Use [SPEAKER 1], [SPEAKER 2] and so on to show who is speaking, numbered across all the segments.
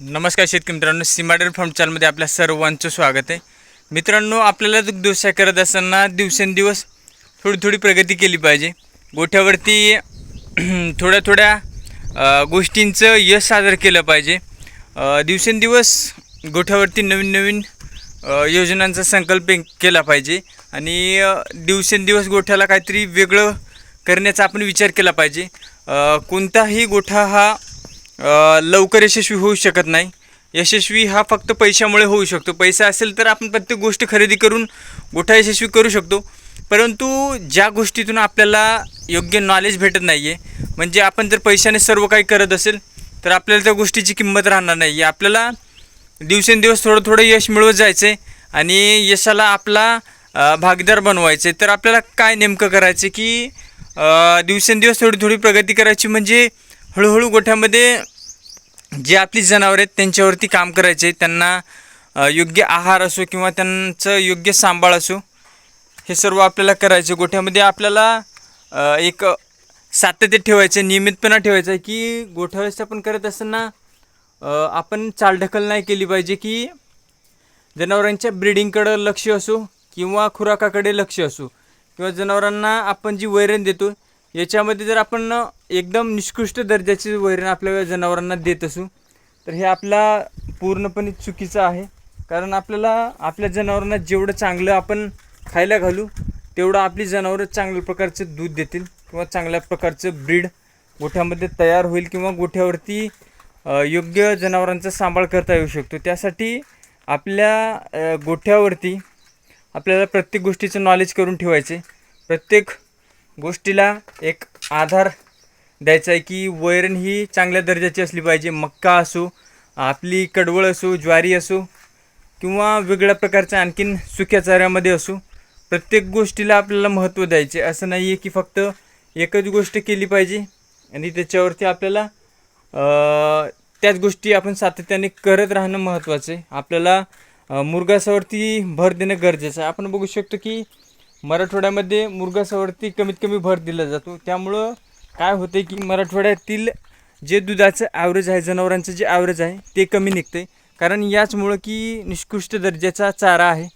[SPEAKER 1] नमस्कार शेतकरी मित्रांनो सिमाडेल फार्म चॅनलमध्ये आपल्या सर्वांचं स्वागत आहे. मित्रांनो आपल्याला दुग्ध व्यवसाय करत असताना दिवसेंदिवस थोडी थोडी प्रगती केली पाहिजे. गोठ्यावरती थोड्या थोड्या गोष्टींचं यश सादर केलं पाहिजे. दिवसेंदिवस गोठ्यावरती नवीन नवीन योजनांचा संकल्प केला पाहिजे. आणि दिवसेंदिवस गोठ्याला काहीतरी वेगळं करण्याचा आपण विचार केला पाहिजे. कोणताही गोठा हा लवकर यशस्वी होऊ शकत नाही. यशस्वी हा फक्त पैशामुळे होऊ शकतो. पैसा असेल तर आपण प्रत्येक गोष्ट खरेदी करून गोठा यशस्वी करू शकतो. परंतु ज्या गोष्टीतून आपल्याला योग्य नॉलेज भेटत नाही आहे म्हणजे आपण जर पैशाने सर्व काही करत असेल तर आपल्याला त्या गोष्टीची किंमत राहणार नाही आहे आपल्याला दिवसेंदिवस थोडं थोडं यश मिळवत जायचं आहे आणि यशाला आपला भागीदार बनवायचं आहे तर आपल्याला काय नेमकं करायचं की दिवसेंदिवस थोडी थोडी प्रगती करायची म्हणजे हळूहळू गोठ्यामध्ये जे आपली जनावरं आहेत त्यांच्यावरती काम करायचे. त्यांना योग्य आहार असो किंवा त्यांचं योग्य सांभाळ असो हे सर्व आपल्याला करायचे. गोठ्यामध्ये आपल्याला एक सातत्य ठेवायचं नियमितपणा ठेवायचा आहे की गोठा व्यवस्थापन करत असताना आपण चालढकल नाही केली पाहिजे की जनावरांच्या ब्रिडिंगकडं लक्ष असो किंवा खुराकाकडे लक्ष असो. किंवा जनावरांना आपण जी वैरण देतो याच्यामध्ये जर आपण एकदम निष्कृष्ट दर्जाची वैरण आपल्या जनावरांना देत असू तर हे आपला पूर्णपणे चुकीचं आहे. कारण आपल्याला आपल्या जनावरांना जेवढं चांगलं आपण खायला घालू तेवढं आपली जनावरं चांगल्या प्रकारचं दूध देतील किंवा चांगल्या प्रकारचं ब्रीड गोठ्यामध्ये तयार होईल किंवा गोठ्यावरती योग्य जनावरांचा सांभाळ करता येऊ शकतो. त्यासाठी आपल्या गोठ्यावरती आपल्याला प्रत्येक गोष्टीचं नॉलेज करून ठेवायचे प्रत्येक गोष्टीला एक आधार द्यायचा आहे की वैरण ही चांगल्या दर्जाची असली पाहिजे. मक्का असो आपली कडवळ असो ज्वारी असो किंवा वेगळ्या प्रकारच्या आणखीन सुक्या चाऱ्यामध्ये असो प्रत्येक गोष्टीला आपल्याला महत्त्व द्यायचे असं नाही आहे की फक्त एकच गोष्ट केली पाहिजे आणि त्याच्यावरती आपल्याला त्याच गोष्टी आपण सातत्याने करत राहणं महत्त्वाचं आहे आपल्याला मुरगासावरती भर देणं गरजेचं आहे आपण बघू शकतो की मराठवाड्यामध्ये मुरगासावरती कमीत कमी भर दिला जातो. त्यामुळं काय होतं की मराठवाड्यातील जे दुधाचं ॲव्हरेज आहे जनावरांचं जे ॲव्हरेज आहे ते कमी निघतं आहे कारण याचमुळं की निष्कृष्ट दर्जाचा चारा आहे.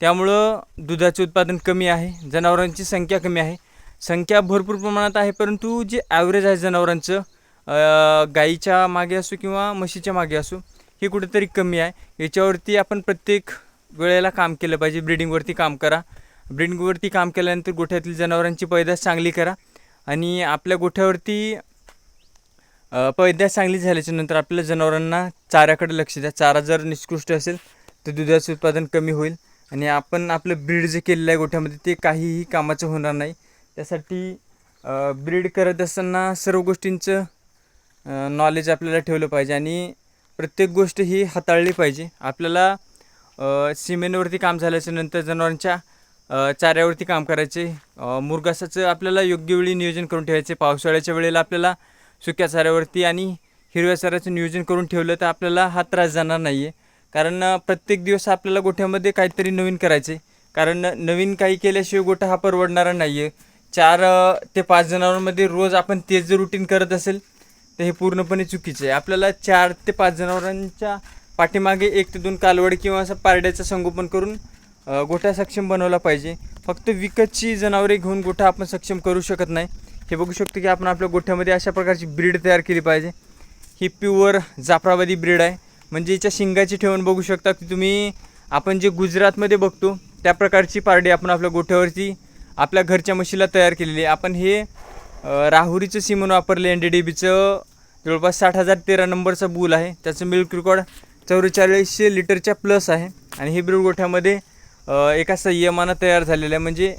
[SPEAKER 1] त्यामुळं दुधाचे उत्पादन कमी आहे जनावरांची संख्या कमी आहे. संख्या भरपूर प्रमाणात आहे परंतु जे ॲव्हरेज आहे जनावरांचं गाईच्या मागे असो किंवा म्हशीच्या मागे असो हे कुठेतरी कमी आहे. याच्यावरती आपण प्रत्येक वेळेला काम केलं पाहिजे. ब्रिडिंगवरती काम करा. ब्रिडिंगवरती काम केल्यानंतर गोठ्यातील जनावरांची पैदास चांगली करा. आणि आपल्या गोठ्यावरती पैदास चांगली झाल्याच्यानंतर आपल्या जनावरांना चाऱ्याकडे लक्ष द्या. चारा जर निष्कृष्ट असेल तर दुधाचं उत्पादन कमी होईल. आणि आपण आपलं ब्रीड जे केलेलं आहे गोठ्यामध्ये ते काहीही कामाचं होणार नाही. त्यासाठी ब्रीड करत असताना सर्व गोष्टींचं नॉलेज आपल्याला ठेवलं पाहिजे. आणि प्रत्येक गोष्ट ही हाताळली पाहिजे. आपल्याला सिमेंटवरती काम झाल्याच्यानंतर जनावरांच्या चाऱ्यावरती काम करायचे. मुरगासाचं आपल्याला योग्य वेळी नियोजन करून ठेवायचे. पावसाळ्याच्या वेळेला आपल्याला सुक्या चाऱ्यावरती आणि हिरव्या चाऱ्याचं नियोजन करून ठेवलं तर आपल्याला हा त्रास जाणार नाही आहे कारण प्रत्येक दिवस आपल्याला गोठ्यामध्ये काहीतरी नवीन करायचे. कारण नवीन काही केल्याशिवाय गोठा हा परवडणारा नाही आहे चार ते पाच जनावरांमध्ये रोज आपण तेच जर रुटीन करत असेल तर हे पूर्णपणे चुकीचं आहे. आपल्याला चार ते पाच जनावरांच्या पाठीमागे एक ते दोन कालवड किंवा असं पारड्याचं संगोपन करून गोठा सक्षम बनवला पाहिजे. फक्त विकतची जनावरे घेऊन गोठा आपण सक्षम करू शकत नाही. हे बघू शकतो की आपण आपल्या गोठ्यामध्ये अशा प्रकारची ब्रीड तयार केली पाहिजे. ही प्युअर जाफराबादी ब्रीड आहे. म्हणजे याच्या शिंगाची ठेवून बघू शकता की तुम्ही आपण जे गुजरातमध्ये बघतो त्या प्रकारची पारडी आपण आपल्या गोठ्यावरती आपल्या घरच्या म्हशीला तयार केलेली आहे. आपण हे राहुरीचं सिमन वापरले एन डी डी बीचं जवळपास साठ हजार तेरा नंबरचा बूल आहे. त्याचं मिल्क रेकॉर्ड चौवेचाळीसशे लिटरच्या प्लस आहे. आणि हे ब्रीड गोठ्यामध्ये एका संयमानं तयार झालेलं आहे. म्हणजे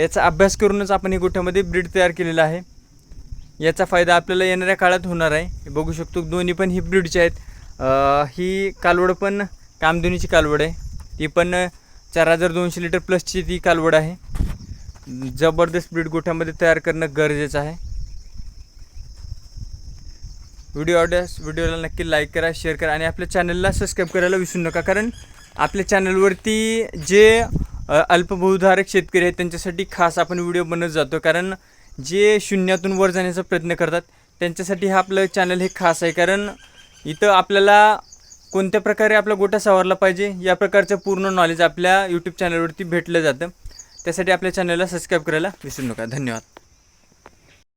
[SPEAKER 1] याचा अभ्यास करूनच आपण ही गोठ्यामध्ये ब्रीड तयार केलेला आहे. याचा फायदा आपल्याला येणाऱ्या काळात होणार आहे. बघू शकतो दोन्ही पण ही ब्रीडचे आहेत ही कालवड पण कामधुनीची कालवड आहे. ती पण चार हजार दोनशे लिटर प्लसची ती कालवड आहे. जबरदस्त ब्रीड गोठ्यामध्ये तयार करणं गरजेचं आहे. व्हिडिओ आवडल्यास व्हिडिओला नक्की लाईक करा शेअर करा आणि आपल्या चॅनलला सबस्क्राईब करायला विसरू नका कारण आपल्या चॅनलवरती जे अल्पभूधारक शेतकरी आहेत त्यांच्यासाठी खास आपण व्हिडिओ बनत जातो. कारण जे शून्यातून वर जाण्याचा प्रयत्न करतात त्यांच्यासाठी हा आपलं चॅनल हे खास आहे. कारण इथं आपल्याला कोणत्या प्रकारे आपला गोठा सावरला पाहिजे या प्रकारचं पूर्ण नॉलेज आपल्या यूट्यूब चॅनलवरती भेटलं जातं. त्यासाठी आपल्या चॅनलला सबस्क्राईब करायला विसरू नका. धन्यवाद.